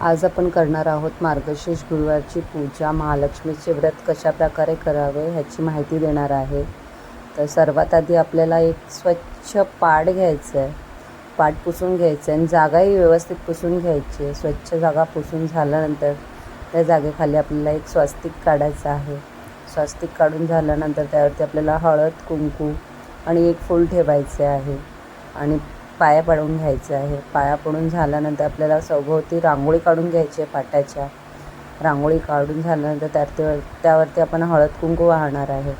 आज आपण करणार आहोत मार्गशीर्ष गुरुवारची पूजा. महालक्ष्मीचे व्रत कशा प्रकारे करावे ह्याची माहिती देणार आहे. तर सर्वात आधी आपल्याला एक स्वच्छ पाट घ्यायचं आहे. पाट पुसून घ्यायचं आहे आणि जागाही व्यवस्थित पुसून घ्यायची आहे. स्वच्छ जागा पुसून झाल्यानंतर त्या जागेखाली आपल्याला एक स्वस्तिक काढायचं आहे. स्वस्तिक काढून झाल्यानंतर त्यावरती आपल्याला हळद कुंकू आणि एक फूल ठेवायचे आहे. आणि पाया पडून घ्यायचं आहे. पाया पडून झाल्यानंतर आपल्याला सभोवती रांगोळी काढून घ्यायची आहे पाट्याच्या रांगोळी काढून झाल्यानंतर त्यावर त्यावरती आपण हळद कुंकू वाहणार आहे.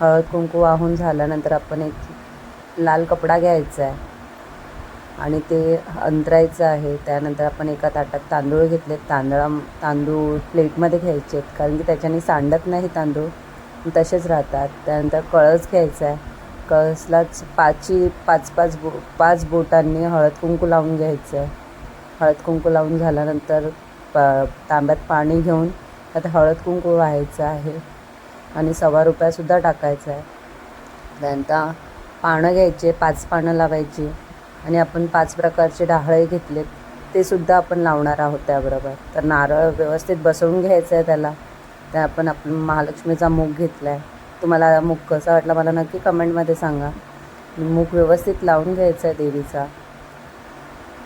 हळद कुंकू वाहून झाल्यानंतर आपण एक लाल कपडा घ्यायचा आहे आणि ते अंतरायचं आहे. त्यानंतर आपण एका ताटात तांदूळ घेतले. तांदळा तांदूळ प्लेटमध्ये घ्यायचे आहेत. कारण की त्याच्याने सांडत नाही तांदूळ. तसेच राहतात. त्यानंतर कळस घ्यायचा आहे. कसलाच पाची पाच पाच बो पाच बोटांनी हळद कुंकू लावून घ्यायचं. आहे हळद कुंकू लावून झाल्यानंतर प तांब्यात पाणी घेऊन त्यात हळद कुंकू व्हायचं आहे. आणि सव्वा रुपयासुद्धा टाकायचा आहे. त्यानंतर पानं घ्यायचे पाच पानं लावायची. आणि आपण पाच प्रकारचे डाहळे घेतले ते सुद्धा आपण लावणार आहोत त्याबरोबर. तर नारळ व्यवस्थित बसवून घ्यायचं आहे त्याला. त्या आपण आपण महालक्ष्मीचा मूग घेतला आहे तुम्हाला मूग कसा वाटला मला नक्की कमेंटमध्ये सांगा. मूग व्यवस्थित लावून घ्यायचा आहे देवीचा.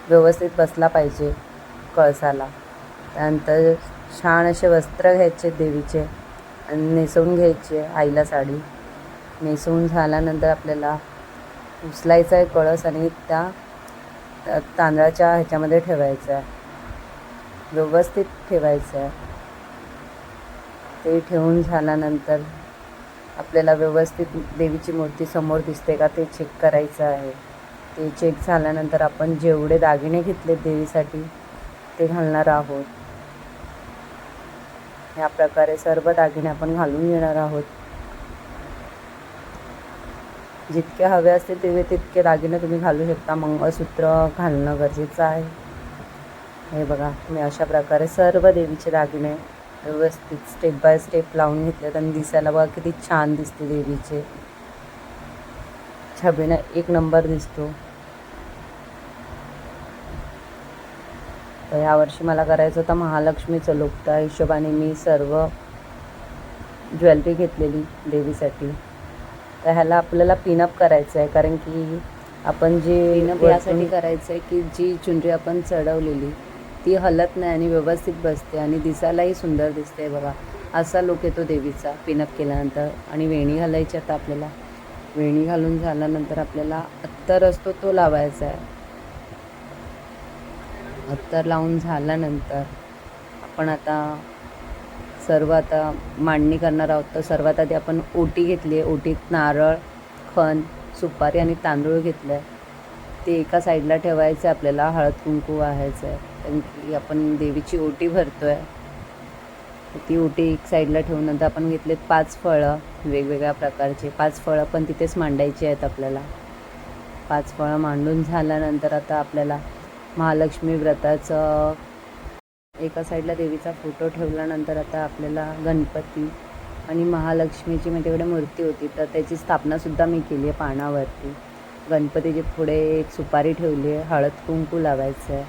व्यवस्थित बसला पाहिजे कळसाला. त्यानंतर छान असे वस्त्र घ्यायचे देवीचे आणि नेसवून घ्यायचे आईला साडी. नेसवून झाल्यानंतर आपल्याला उचलायचा आहे कळस आणि त्या त्या तांदळाच्या ह्याच्यामध्ये ठेवायचं आहे. व्यवस्थित ठेवायचं आहे. ते ठेवून झाल्यानंतर आपल्याला व्यवस्थित देवीची मूर्ती समोर दिसते का ते चेक करायचं आहे. ते चेक झाल्यानंतर आपण जेवढे दागिने घेतले देवीसाठी ते घालणार आहोत. ह्या प्रकारे सर्व दागिने आपण घालून घेणार आहोत. जितके हवे असतील तेवढे तितके दागिने तुम्ही घालू शकता. मंगळसूत्र घालणं गरजेचं आहे. हे बघा तुम्ही अशा प्रकारे सर्व देवीचे दागिने व्यवस्थित स्टेप बाय स्टेप लावून घेतलेत आणि दिसायला बघा किती छान दिसते देवीचे. छबीनं एक नंबर दिसतो. तर यावर्षी मला करायचं होतं महालक्ष्मीचं लुक त्या हिशोबाने मी सर्व ज्वेलरी घेतलेली देवीसाठी. तर ह्याला आपल्याला पिनअप करायचं आहे कारण की आपण जे पिनअप यासाठी करायचं आहे की जी चुनरी आपण चढवलेली ती हलत नाही आणि व्यवस्थित बसते आणि दिसायलाही सुंदर दिसते बघा. असा लोक येतो देवीचा पिनअप केल्यानंतर. आणि वेणी घालायची आता आपल्याला. वेणी घालून झाल्यानंतर आपल्याला अत्तर असतो तो लावायचा आहे. अत्तर लावून झाल्यानंतर आपण आता सर्व आता मांडणी करणार आहोत. तर सर्वात आधी आपण ओटी घेतली आहे. ओटीत नारळ खण सुपारी आणि तांदूळ घेतलं आहे ते एका साईडला ठेवायचं आहे आपल्याला हळद कुंकू व्हायचं आहे. कारण की आपण देवीची ओटी भरतो आहे ती ओटी एक साईडला ठेवून नंतर आपण घेतलेत पाच फळं वेगवेगळ्या प्रकारचे. पाच फळं पण तिथेच मांडायची आहेत आपल्याला. पाच फळं मांडून झाल्यानंतर आता आपल्याला महालक्ष्मी व्रताचं एका साईडला देवीचा फोटो ठेवल्यानंतर आता आपल्याला गणपती आणि महालक्ष्मीची म्हणजे तेवढी मूर्ती होती. तर त्याची स्थापनासुद्धा मी केली आहे पानावरती. गणपतीची पुढे एक सुपारी ठेवली आहे. हळद कुंकू लावायचं आहे.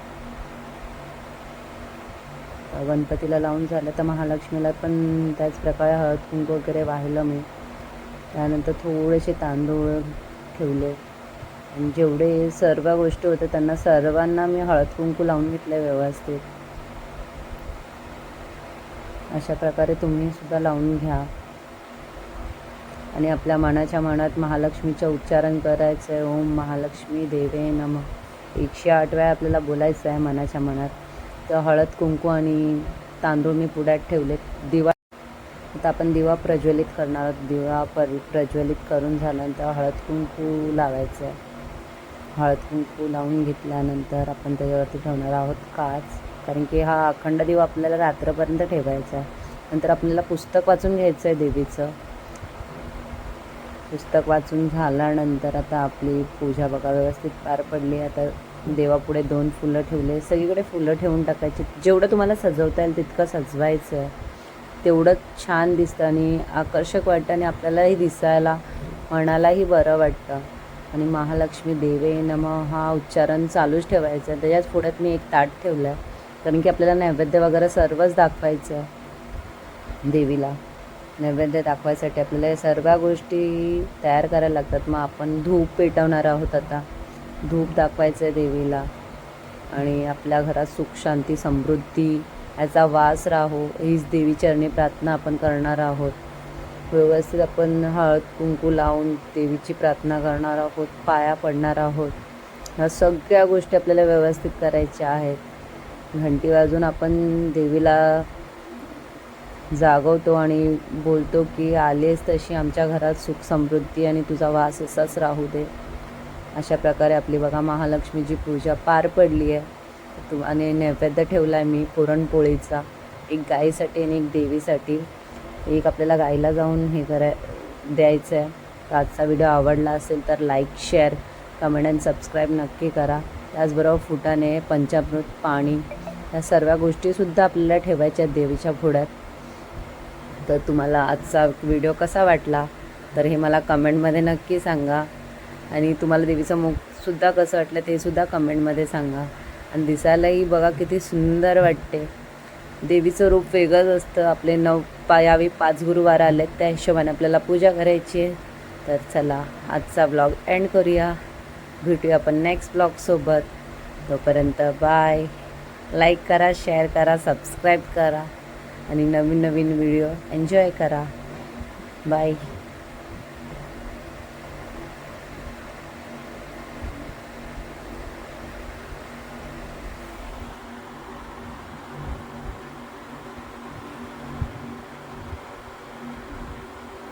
गणपतीला लावून झालं तर महालक्ष्मीला पण त्याच प्रकारे हळद कुंकू वगैरे वाहिलं मी. त्यानंतर थोडेसे तांदूळ ठेवले. आणि जेवढे सर्व गोष्टी होत्या त्यांना सर्वांना मी हळद कुंकू लावून घेतलं व्यवस्थित. अशा प्रकारे तुम्ही सुद्धा लावून घ्या. आणि आपल्या मनाच्या मनात महालक्ष्मीचं उच्चारण करायचं आहे ओम महालक्ष्मी देवे नम. एकशे आठ वेळा आपल्याला बोलायचं आहे मनाच्या मनात. तर हळद कुंकू आणि तांदूळ मी पुढ्यात ठेवलेत. दिवा आता आपण दिवा प्रज्वलित करणार आहोत. दिवा पर प्रज्वलित करून झाल्यानंतर हळद कुंकू लावायचं आहे हळद कुंकू लावून घेतल्यानंतर आपण त्याच्यावरती ठेवणार आहोत काच. कारण की हा अखंड दिवा आपल्याला रात्रपर्यंत ठेवायचा आहे. नंतर आपल्याला पुस्तक वाचून घ्यायचं आहे देवीचं. पुस्तक वाचून झाल्यानंतर आता आपली पूजा बघा व्यवस्थित पार पडली. आता देवापुढे दोन फुलं ठेवले. सगळीकडे फुलं ठेवून टाकायची. जेवढं तुम्हाला सजवता येईल तितकं सजवायचं. आहे तेवढं छान दिसतं आणि आकर्षक वाटतं आणि आपल्यालाही दिसायला मनालाही बरं वाटतं. आणि महालक्ष्मी देवे नम हा उच्चारण चालूच ठेवायचं. आहे त्याच्याच पुढ्यात मी एक ताट ठेवलं आहे कारण की आपल्याला नैवेद्य वगैरे सर्वच दाखवायचं आहे देवीला. नैवेद्य दाखवायसाठी आपल्याला या सर्व गोष्टी तयार करायला लागतात. मग आपण धूप पेटवणार आहोत आता. धूप दाखवायचं आहे देवीला. आणि आपल्या घरात सुख शांती समृद्धी याचा वास राहो. हीच देवीचरणी प्रार्थना आपण करणार आहोत. व्यवस्थित आपण हळद कुंकू लावून देवीची प्रार्थना करणार आहोत. पाया पडणार आहोत. ह्या सगळ्या गोष्टी आपल्याला व्यवस्थित करायच्या आहेत. घंटी वाजून आपण देवीला जागवतो आणि बोलतो की आलेस तशी आमच्या घरात सुख समृद्धी आणि तुझा वास असाच राहू दे. अशा प्रकारे आपली बघा महालक्ष्मीची पूजा पार पडली आहे. तू आणि नैवेद्य ठेवला आहे मी पुरणपोळीचा एक गाईसाठी आणि एक देवीसाठी. एक आपल्याला गाईला जाऊन हे कराय द्यायचं आहे तर आजचा व्हिडिओ आवडला असेल तर like share comment and subscribe नक्की करा. त्याचबरोबर फुटाणे पंचामृत पाणी या सर्व गोष्टीसुद्धा आपल्याला ठेवायच्या आहेत देवीच्या पुढ्यात तर तुम्हाला आजचा व्हिडिओ कसा वाटला? तर हे मला कमेंटमध्ये नक्की सांगा. आणि तुम्हाला देवीचं मुखसुद्धा कसं वाटलं ते सुद्धा कमेंटमध्ये सांगा. आणि दिसायलाही बघा किती सुंदर वाटते. देवीचं रूप वेगळंच असतं. आपले नऊ पा पाच गुरुवार आले त्या हिशोबाने आपल्याला पूजा करायची आहे. तर चला आजचा ब्लॉग एंड करूया. भेटूया आपण नेक्स्ट ब्लॉगसोबत तोपर्यंत बाय लाईक करा शेअर करा सबस्क्राईब करा. आणि नवीन नवीन व्हिडिओ. एन्जॉय करा. बाय